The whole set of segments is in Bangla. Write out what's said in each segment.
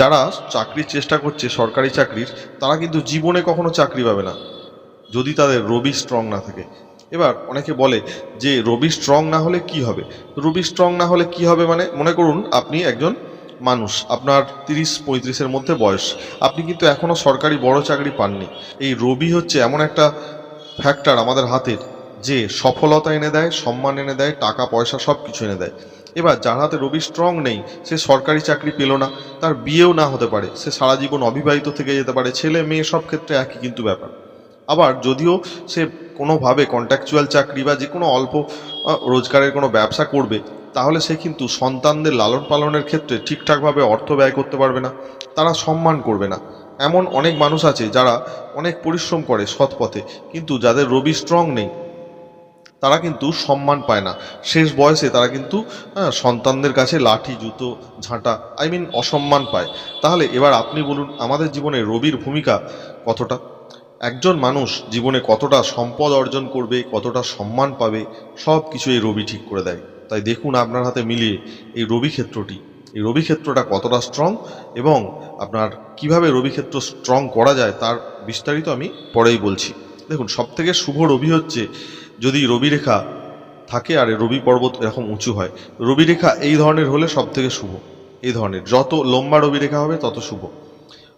যারা চাকরির চেষ্টা করছে, সরকারি চাকরির, তারা কিন্তু জীবনে কখনো চাকরি পাবে না, যদি তাদের রবি স্ট্রং না থাকে। এবার অনেকে বলে যে, রবি স্ট্রং না হলে কি হবে? রবি স্ট্রং না হলে কি হবে মানে মনে করুন আপনি একজন মানুষ, আপনার তিরিশ পঁয়ত্রিশের মধ্যে বয়স, আপনি কিন্তু এখনও সরকারি বড় চাকরি পাননি। এই রবি হচ্ছে এমন একটা ফ্যাক্টর আমাদের হাতের, যে সফলতা এনে দেয়, সম্মান এনে দেয়, টাকা, পয়সা সব কিছু এনে দেয়। এবার যার হাতে রবি স্ট্রং নেই, সে সরকারি চাকরি পেল না, তার বিয়েও না হতে পারে, সে সারা জীবন অবিবাহিত থেকে যেতে পারে, ছেলে মেয়ে সব ক্ষেত্রে একই কিন্তু ব্যাপার। আবার যদিও সে কোনোভাবে কন্ট্রাকচুয়াল চাকরি বা যে কোনো অল্প রোজগারের কোনো ব্যবসা করবে, তাহলে সে কিন্তু সন্তানদের লালন পালনের ক্ষেত্রে ঠিকঠাকভাবে অর্থ ব্যয় করতে পারবে না, তারা সম্মান করবে না। এমন অনেক মানুষ আছে যারা অনেক পরিশ্রম করে সৎ পথে, কিন্তু যাদের রবি স্ট্রং নেই তারা কিন্তু সম্মান পায় না। শেষ বয়সে তারা কিন্তু হ্যাঁ, সন্তানদের কাছে লাঠি জুতো ঝাঁটা আই মিন অসম্মান পায়। তাহলে এবার আপনি বলুন আমাদের জীবনে রবির ভূমিকা কতটা? একজন মানুষ জীবনে কতটা সম্পদ অর্জন করবে কতটা সম্মান পাবে সব কিছু এই রবি ঠিক করে দেয়। তাই দেখুন আপনার হাতে মিলিয়ে এই রবি ক্ষেত্রটি। এই রবি ক্ষেত্রটা কতটা স্ট্রং এবং আপনার কীভাবে রবি ক্ষেত্র স্ট্রং করা যায় তার বিস্তারিত আমি পরেই বলছি। দেখুন সবথেকে শুভ রবি হচ্ছে যদি রবি রেখা থাকে আর রবি পর্বত এরকম উঁচু হয়, রবি রেখা এই ধরনের হলে সব থেকে শুভ। এই ধরনের, যত লম্বা রবি রেখা হবে তত শুভ।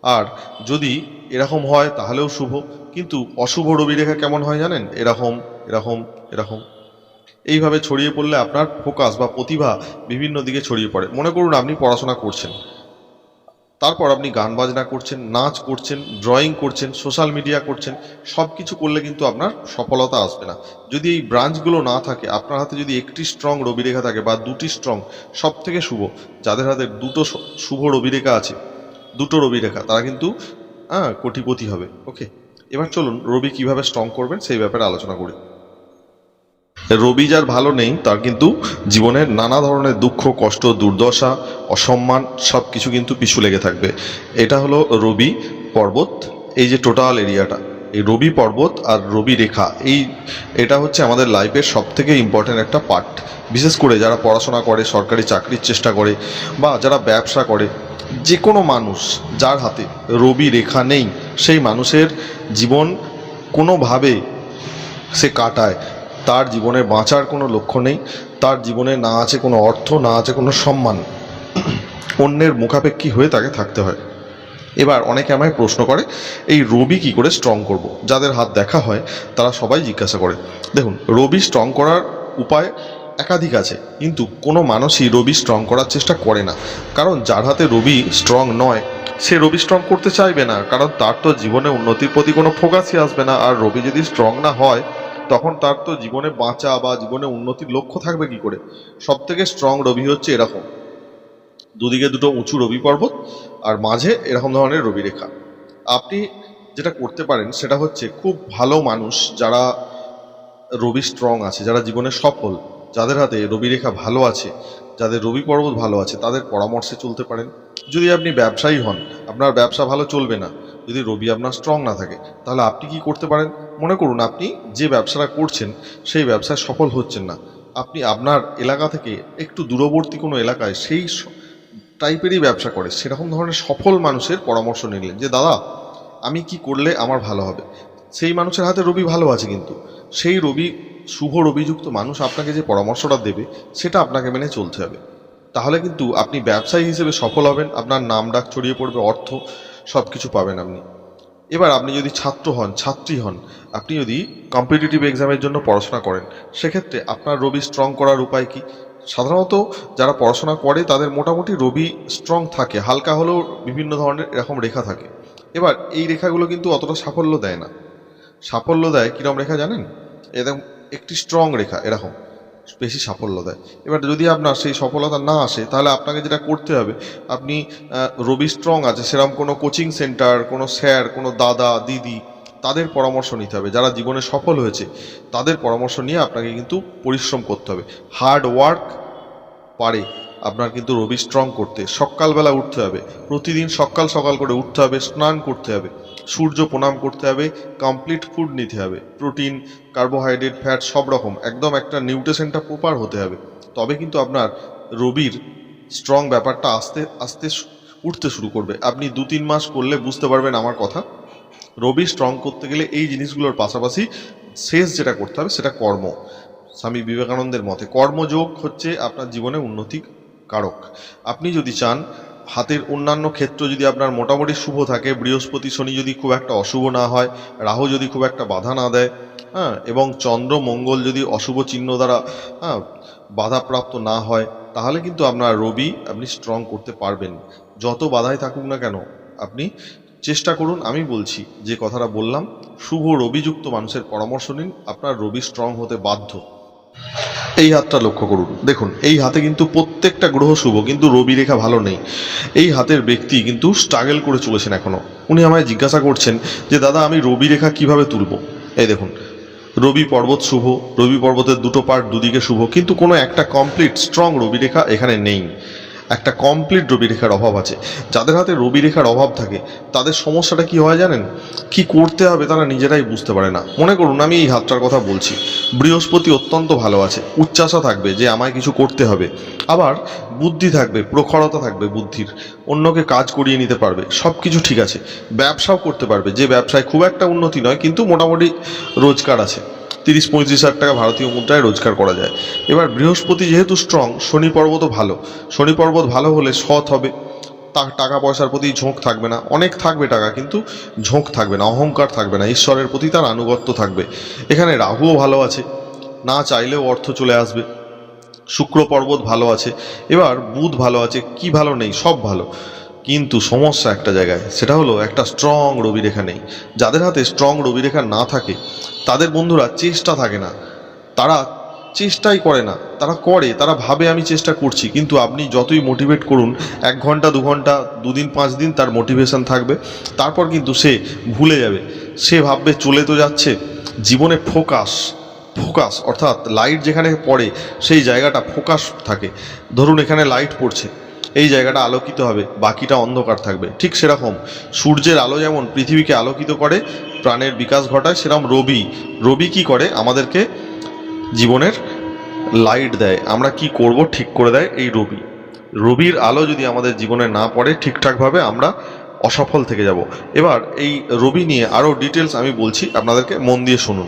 আর যদি এরকম হয় তাহলেও শুভ, কিন্তু অশুভ রবি রেখা কেমন হয় জানেন? এরকম এরকম এরকম। এইভাবে ছড়িয়ে পড়লে আপনার ফোকাস বা প্রতিভা বিভিন্ন দিকে ছড়িয়ে পড়ে। মনে করুন আপনি পড়াশোনা করছেন। তারপর আপনি গান বাজনা করছেন, নাচ করছেন ড্রয়িং করছেন সোশ্যাল মিডিয়া করছেন সব কিছু করলে কিন্তু আপনার সফলতা আসবে না। যদি এই ব্রাঞ্চগুলো না থাকে, আপনার হাতে যদি একটি স্ট্রং রবিরেখা থাকে বা দুটি স্ট্রং সব থেকে শুভ, যাদের হাতে দুটো শুভ রবিরেখা আছে, দুটো রবিরেখা তারা কিন্তু হ্যাঁ কোটিপতি হবে। ওকে এবার চলুন রবি কীভাবে স্ট্রং করবেন সেই ব্যাপারে আলোচনা করি। রবি যার ভালো নেই, তার কিন্তু জীবনের নানা ধরনের দুঃখ, কষ্ট, দুর্দশা, অসম্মান সব কিছু কিন্তু পিছু লেগে থাকবে। এটা হলো রবি পর্বত, এই যে টোটাল এরিয়াটা। এই রবি পর্বত আর রবি রেখা, এই, এটা হচ্ছে আমাদের লাইফের সব থেকে ইম্পর্ট্যান্ট একটা পার্ট বিশেষ করে যারা পড়াশোনা করে, সরকারি চাকরির চেষ্টা করে, বা যারা ব্যবসা করে যে কোনো মানুষ যার হাতে রবি রেখা নেই, সেই মানুষের জীবন কোনোভাবে সে কাটায়। তার জীবনে বাঁচার কোনো লক্ষ্য নেই, তার জীবনে না আছে কোনো অর্থ, না আছে কোনো সম্মান। অন্যের মুখাপেক্ষী হয়ে তাকে থাকতে হয়। এবার অনেকে আমায় প্রশ্ন করে, এই রবি কি করে স্ট্রং করব। যাদের হাত দেখা হয়, তারা সবাই জিজ্ঞাসা করে। দেখুন, রবি স্ট্রং করার উপায় একাধিক আছে, কিন্তু কোনো মানুষই রবি স্ট্রং করার চেষ্টা করে না। কারণ যার হাতে রবি স্ট্রং নয়, সে রবি স্ট্রং করতে চাইবে না। কারণ তার তো জীবনে উন্নতির প্রতি কোনো ফোকাসই আসবে না। আর রবি যদি স্ট্রং না হয় তখন তার তো জীবনে বাঁচা বা জীবনে উন্নতির লক্ষ্য থাকবে কি করে? সব থেকে স্ট্রং রবি হচ্ছে এরকম। দুদিকে দুটো উঁচু রবি পর্বত আর মাঝে এরকম ধরনের রবি রেখা। আপনি যেটা করতে পারেন সেটা হচ্ছে খুব ভালো মানুষ যারা রবি স্ট্রং আছে, যারা জীবনে সফল, যাদের হাতে রবি রেখা ভালো আছে, যাদের রবি পর্বত ভালো আছে, তাদের পরামর্শে চলতে পারেন। যদি আপনি ব্যবসায়ী হন, আপনার ব্যবসা ভালো চলবে না যদি রবি আপনার স্ট্রং না থাকে, তাহলে আপনি কি করতে পারেন? মনে করুন আপনি যে ব্যবসাটা করছেন, সেই ব্যবসায় সফল হচ্ছেন না। আপনি আপনার এলাকা থেকে একটু দূরবর্তী কোনো এলাকায় সেই টাইপেরই ব্যবসা করে, সেরকম ধরনের সফল মানুষের পরামর্শ নিলেন যে, দাদা, আমি কি করলে আমার ভালো হবে? সেই মানুষের হাতে রবি ভালো আছে কিন্তু। সেই রবি, শুভ রবিযুক্ত মানুষ আপনাকে যে পরামর্শটা দেবে, সেটা আপনাকে মেনে চলতে হবে। তাহলে কিন্তু আপনি ব্যবসায়ী হিসেবে সফল হবেন, আপনার নাম ডাক ছড়িয়ে পড়বে, অর্থ সব কিছু পাবেন আপনি। এবার আপনি যদি ছাত্র হন, ছাত্রী হন, আপনি যদি কম্পিটিটিভ এক্সামের জন্য পড়াশোনা করেন, সেক্ষেত্রে আপনার রবি স্ট্রং করার উপায় কি? সাধারণত যারা পড়াশোনা করে, তাদের মোটামুটি রবি স্ট্রং থাকে, হালকা হলেও বিভিন্ন ধরনের এরকম রেখা থাকে। এবার এই রেখাগুলো কিন্তু অতটা সাফল্য দেয় না। সাফল্য দেয় কীরকম রেখা জানেন? এরকম একটি স্ট্রং রেখা, এরকম। বেশি সাফল্য দেয়। এবার যদি আপনার সেই সফলতা না আসে, তাহলে আপনাকে যেটা করতে হবে, আপনি রবি স্ট্রং আছে সেরকম কোনো কোচিং সেন্টার, কোনো স্যার, কোনো দাদা, দিদি, তাদের পরামর্শ নিতে হবে। যারা জীবনে সফল হয়েছে, তাদের পরামর্শ নিয়ে আপনাকে কিন্তু পরিশ্রম করতে হবে। হার্ড ওয়ার্ক পারে। আপনার কিন্তু রবি স্ট্রং করতে। সকালবেলা উঠতে হবে। প্রতিদিন সকাল সকাল করে উঠতে হবে, স্নান করতে হবে, সূর্য প্রণাম করতে হবে কমপ্লিট ফুড নিতে হবে। প্রোটিন কার্বোহাইড্রেট ফ্যাট সব রকম, একদম একটা নিউট্রিশনটা প্রপার হতে হবে। তবে কিন্তু আপনার রবির স্ট্রং ব্যাপারটা আস্তে আস্তে উঠতে শুরু করবে। আপনি দু তিন মাস করলে বুঝতে পারবেন আমার কথা। রবি স্ট্রং করতে গেলে এই জিনিসগুলোর পাশাপাশি শেষ যেটা করতে হবে সেটা কর্ম। স্বামী বিবেকানন্দের মতে কর্মযোগ হচ্ছে আপনার জীবনে উন্নতি। কারক। আপনি যদি চান, হাতের অন্যান্য ক্ষেত্র যদি আপনার মোটামুটি শুভ থাকে, বৃহস্পতি শনি যদি খুব একটা অশুভ না হয়, রাহু যদি খুব একটা বাধা না দেয় হ্যাঁ এবং চন্দ্র, মঙ্গল যদি অশুভ চিহ্ন দ্বারা হ্যাঁ বাধাপ্রাপ্ত না হয়, তাহলে কিন্তু আপনার রবি আপনি স্ট্রং করতে পারবেন। যত বাধাই থাকুক না কেন, আপনি চেষ্টা করুন, আমি বলছি, যে কথাটা বললাম, শুভ রবিযুক্ত মানুষের পরামর্শ নিন, আপনার রবি স্ট্রং হতে বাধ্য। এই হাতটা লক্ষ্য করুন। দেখুন, এই হাতে কিন্তু প্রত্যেকটা গ্রহ শুভ, কিন্তু রবি রেখা ভালো নেই। এই হাতের ব্যক্তি কিন্তু স্ট্রাগল করে চলেছেন এখনও উনি আমায় জিজ্ঞাসা করছেন যে, দাদা, আমি রবি রেখা কীভাবে তুলব? এই দেখুন, রবি পর্বত শুভ, রবি পর্বতের দুটো পার্ট দুদিকে শুভ, কিন্তু কোনো একটা কমপ্লিট স্ট্রং রবি রেখা এখানে নেই। একটা কমপ্লিট রবি রেখার অভাব আছে। যাদের হাতে রবি রেখার অভাব থাকে, তাদের সমস্যাটা কি হয় জানেন? কি করতে হবে তারা নিজেরাই বুঝতে পারে না। মনে করুন, আমি এই হাতটার কথা বলছি। বৃহস্পতি অত্যন্ত ভালো আছে উচ্চাসা থাকবে যে আমায় কিছু করতে হবে। আবার বুদ্ধি থাকবে, প্রখরতা থাকবে বুদ্ধির। অন্যকে কাজ করিয়ে নিতে পারবে সব কিছু ঠিক আছে। ব্যবসাও করতে পারবে, যে ব্যবসায় খুব একটা উন্নতি নয়, কিন্তু মোটামুটি রোজগার আছে। তিরিশ, পঁয়ত্রিশ হাজার টাকা ভারতীয় মুদ্রায় রোজগার করা যায়। এবার বৃহস্পতি যেহেতু স্ট্রং শনি পর্বতও ভালো। শনি পর্বত ভালো হলে সৎ হবে। টাকা পয়সার প্রতি ঝোঁক থাকবে না। অনেক থাকবে টাকা, কিন্তু ঝোঁক থাকবে না, অহংকার থাকবে না। ঈশ্বরের প্রতি তার আনুগত্য থাকবে। এখানে রাহুও ভালো আছে। না চাইলেও অর্থ চলে আসবে। শুক্র পর্বত ভালো আছে। এবার বুধ ভালো আছে। কি ভালো নেই? সব ভালো। কিন্তু সমস্যা একটা জায়গায়, সেটা হলো একটা স্ট্রং রবিরেখা নেই। যাদের হাতে স্ট্রং রবিরেখা না থাকে, তাদের বন্ধুরা চেষ্টা থাকে না। তারা চেষ্টাই করে না, তারা করে, তারা ভাবে আমি চেষ্টা করছি, কিন্তু আপনি যতই মোটিভেট করুন, এক ঘণ্টা, দু ঘণ্টা, দুদিন, পাঁচ দিন তার মোটিভেশন থাকবে, তারপর কিন্তু সে ভুলে যাবে। সে ভাববে চলে তো যাচ্ছে, জীবনে ফোকাস ফোকাস অর্থাৎ লাইট যেখানে পড়ে, সেই জায়গাটা ফোকাস থাকে। ধরুন এখানে লাইট পড়ছে এই জায়গাটা আলোকিত হবে, বাকিটা অন্ধকার থাকবে। ঠিক সেরকম। সূর্যের আলো যেমন পৃথিবীকে আলোকিত করে, প্রাণের বিকাশ ঘটায়, সেরকম রবি রবি কি করে? আমাদেরকে জীবনের লাইট দেয়। আমরা কি করব? ঠিক করে দেয় এই রবি। রবির আলো যদি আমাদের জীবনে না পড়ে, ঠিকঠাকভাবে আমরা অসফল থেকে যাব। এবার এই রবি নিয়ে আরও ডিটেলস আমি বলছি, আপনাদেরকে মন দিয়ে শুনুন।